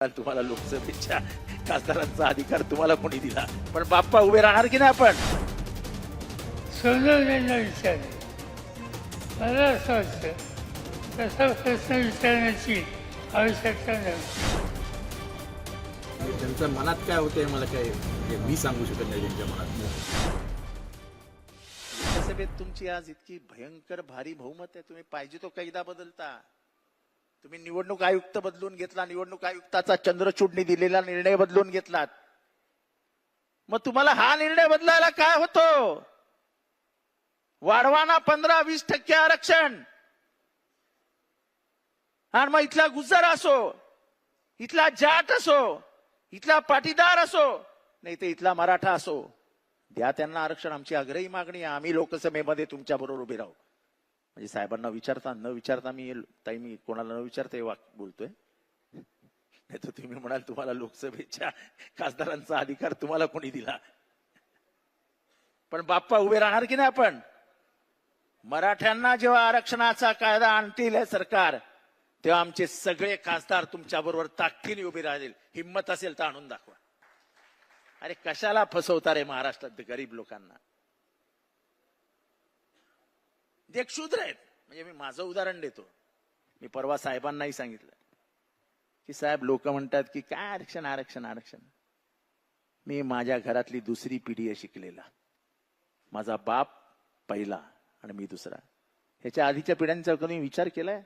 तुम्हाला लोकसभेच्या खासदारांचा अधिकार तुम्हाला कोणी दिला? पण बाप्पा उभे राहणार की नाही आपण? मला असं वाटतं तसा प्रश्न विचारण्याची आवश्यकता नव्हती त्यांच्या मनात काय होतंय मला काय म्हणजे मी सांगू शकत नाही त्यांच्या मनात. लोकसभेत तुमची आज इतकी भयंकर भारी बहुमत आहे. तुम्ही पाहिजे तो कायदा बदलता. तुम्ही निवडणूक आयुक्त बदलून घेतला निवडणूक आयुक्ताचा चंद्रचूडनी दिलेला निर्णय बदलून घेतलात. मग तुम्हाला हा निर्णय बदलायला काय होतो? वाढवाना पंधरा वीस टक्के आरक्षण. आणि मग इथला गुजर असो इथला जाट असो इथला पाटीदार असो नाही तर इथला मराठा असो. द्या त्यांना आरक्षण आमची आग्रही मागणी आहे. आम्ही लोकसभेमध्ये तुमच्या बरोबर उभे राहू. म्हणजे साहेबांना विचारता न विचारता मी ताई मी कोणाला न विचारता हे वाक बोलतोय. नाही तर तुम्ही म्हणाल तुम्हाला लोकसभेच्या खासदारांचा अधिकार तुम्हाला कोणी दिला? पण बाप्पा उभे राहणार की नाही आपण? मराठ्यांना जेव्हा आरक्षणाचा कायदा आणतील हे सरकार तेव्हा आमचे सगळे खासदार तुमच्या बरोबर ताकदीने उभे राहतील. हिंमत असेल तर आणून दाखवा. अरे कशाला फसवता रे महाराष्ट्रात गरीब लोकांना? जे क्षुद्र आहेत. म्हणजे मी माझं उदाहरण देतो. मी परवा साहेबांनाही सांगितलं की साहेब लोक म्हणतात की काय आरक्षण आरक्षण आरक्षण. मी माझ्या घरातली दुसरी पिढी आहे शिकलेला. माझा बाप पहिला आणि मी दुसरा. ह्याच्या आधीच्या पिढ्यांचा कोणी विचार केलाय?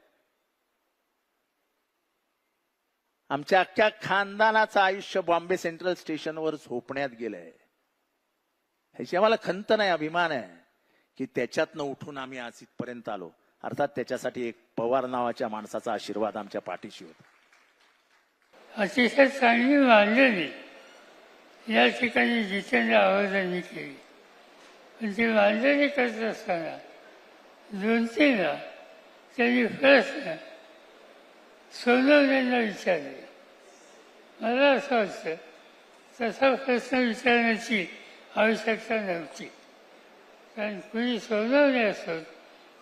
आमच्या अख्ख्या खानदानाचं आयुष्य बॉम्बे सेंट्रल स्टेशनवर झोपण्यात गेलंय. ह्याची आम्हाला खंत नाही अभिमान आहे. की त्याच्यातनं उठून आम्ही आज इथपर्यंत आलो. अर्थात त्याच्यासाठी एक पवार नावाच्या माणसाचा आशीर्वाद आमच्या पाठीशी होता. अतिशय चांगली मांडणी या ठिकाणी जितेंद्र आवाजांनी केली. पण ती मांडणी करत असताना दोन तीनदा त्यांनी प्रश्न सोनवण्यांना विचारले. मला असं वाटतं तसा प्रश्न विचारण्याची आवश्यकता नव्हती. कारण कुणी सोनवणे असोत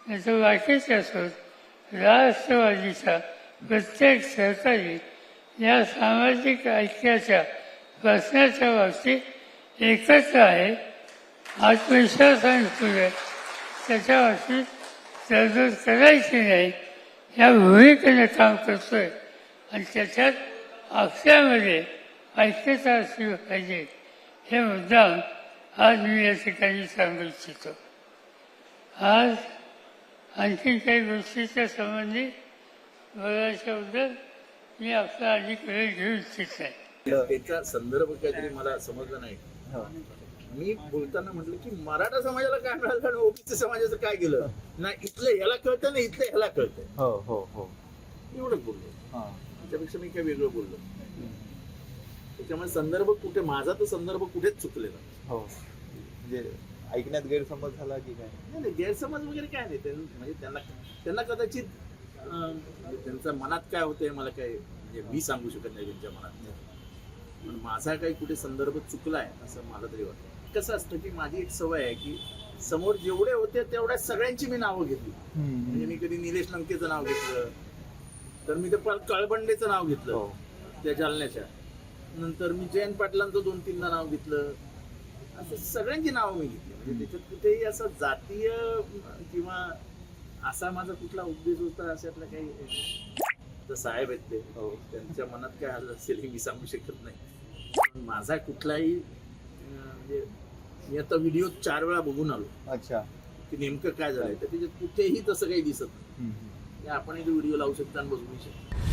नाही तर बाकीचे असोत राष्ट्रवादीचा प्रत्येक सहकारी या सामाजिक ऐक्याच्या प्रश्नाच्या बाबतीत एकत्र आहे. आत्मविश्वास आणि पुढे त्याच्या बाबतीत तरतूद करायची नाही. या भूमिकेने काम करतोय आणि त्याच्यात अक्षरामध्ये ऐक्यता असली पाहिजे. हे मुद्दाम आज मी या ठिकाणी सांगू इच्छितो आज आणखी काही गोष्टीच्या संबंधी बोलायच्याबद्दल मी आपला अधिक वेळ घेऊ इच्छित नाही त्याचा संदर्भ काहीतरी मला समजला नाही. मी बोलताना म्हटलं की मराठा समाजाला काय मिळालं आणि ओबीसी समाजाचं काय गेलं? नाही इथलं ह्याला कळतं ना इथलं ह्याला कळतंय हो हो हो. एवढंच बोललो. हा. त्याच्यापेक्षा मी काय वेगळं बोललो त्याच्यामुळे संदर्भ कुठे माझा तर संदर्भ कुठेच चुकलेला हो. म्हणजे ऐकण्यात गैरसमज झाला की काय? नाही नाही, गैरसमज वगैरे काय नाही. त्यां- म्हणजे त्यांना त्यांना कदाचित अं, म्हणजे त्यांच्या मनात काय होतंय मला काय म्हणजे मी सांगू शकत नाही त्यांच्या मनात. पण माझा काही कुठे संदर्भ चुकलाय असं मला तरी वाटतं. कसं असतं की माझी एक सवय आहे की समोर जेवढे होते तेवढ्या सगळ्यांची मी नावं घेतली. म्हणजे मी कधी निलेश लंकेचं नाव घेतलं तर मी ते प- कळबंडेचं नाव घेतलं हो. त्या जालन्याच्या. नंतर मी जयंत पाटलांचं दोन तीनदा नाव घेतलं. असं सगळ्यांची नावं मी घेतली म्हणजे त्याच्यात कुठेही असं जातीय किंवा असा माझा कुठला उद्देश होता अशातला काही तर साहेब आहेत ते. हो. त्यांच्या मनात काय आलं असेल हे मी सांगू शकत नाही. माझा कुठलाही म्हणजे मी आता व्हिडिओ चार वेळा बघून आलो. अच्छा. की नेमकं काय झालंय. तर त्याच्यात कुठेही तसं काही दिसत नाही. हे आपण एक व्हिडिओ लावू शकतो आणि बघू शकतो.